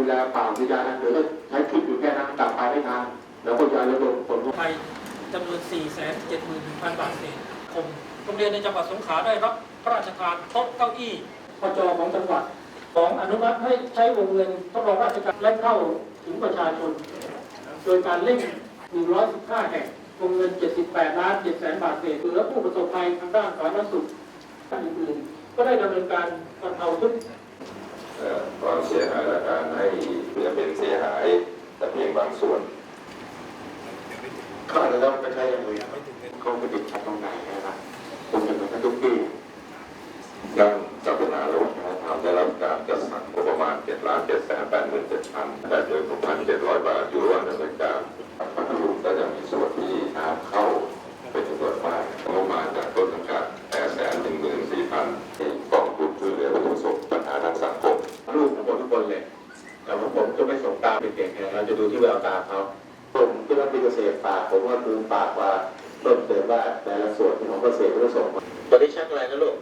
ดูแลป่าอุทยานนะเดี๋ยวก็ใช้คลิปอยู่แค่นั้นกลับไปไม่นานแล้วก็จะระดมผลไทยจำนวน 4 7 1 0 0 0 บาทเศษคมโรงเรียนในจังหวัดสงขลาได้รับพระราชทานโต๊ะเก้าอี้พจของจังหวัดของอนุมัติให้ใช้วงเงินทดลองราชการและเข้าถึงประชาชน โดยการเร่ง115 แห่งวงเงิน 78 ล้าน7แสนบาทเศษเหลือผู้ประสบภัยทางด้านสาธารณสุขด้านอื่นๆก็ได้ดำเนินการบรรเทาทุก ความเสียหายและการให้เพื่อเป็นเสียหายแต่เพียงบางส่วนเขาอาจจะต้องไปใช้อย่างอื่นเขาไปติดขัดตรงไหน ส่งตามเด็กๆเนี่ยเราจะดูที่แววตาเขาผมที่รับเป็นเกษตรฝากผมก็คือฝากว่าเพิ่มเติมว่าแต่ละส่วนของเกษตรก็ต้องส่งมาตอนนี้ชั้นอะไรนะลูก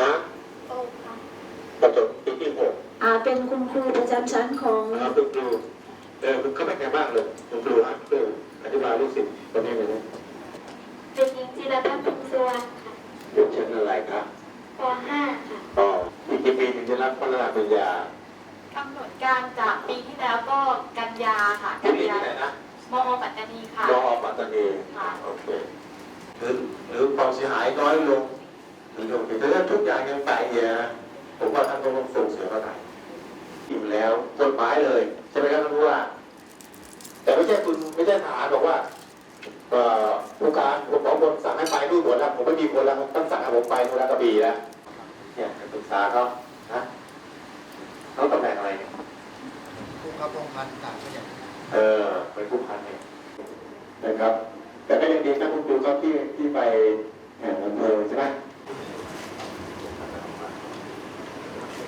ฮะโอ้ค่ะประถมปีที่หกอ่าเป็นคุณครูประจำชั้นของนะครับคุณครูเออคุณเขาไม่แก่มากเลยคุณครูอะเพื่ออธิบายลูกศิษย์คนนี้เลยนะเด็กหญิงจิรพัฒน์พงศ์สุวรรณค่ะอยู่ชั้นอะไรครับป .5 ค่ะอ๋ออีกกี่ปีถึงจะรับพระราชปริญญา กำหนดการจากปีที่แล้วก็กันยาค่ะที่กันนี่ยาที่ไหนนะมอปัตตานีค่ะ รอปัตตานีค่ะ โอเคหรือหรือความเสียหายน้อยลงหรือโอเคแต่ถ้าทุกอย่างยังแปะอยู่นะผมว่าท่านต้องส่งเสียเขาหน่อยอิ่มแล้วกฎหมายเลยใช่ไหมครับท่านผู้ว่าแต่ไม่ใช่คุณไม่ใช่ทหารบอกว่าเอ่อผู้การผมขอคนสั่งให้ไปนู่นหมดแล้วผมไม่มีคนแล้วผมต้องสั่งให้ผมไปโนรากระบี่แล้วเนี่ยไปปรึกษาเขานะ เขาตำแหน่งอะไรเนี่ยผู้ขับรองพันต่างก็อย่างเออเป็นผู้พันเองนะครับ แต่ก็ยังดีนะคุณครูครับที่ที่ไปแห่งอำเภอใช่ไหม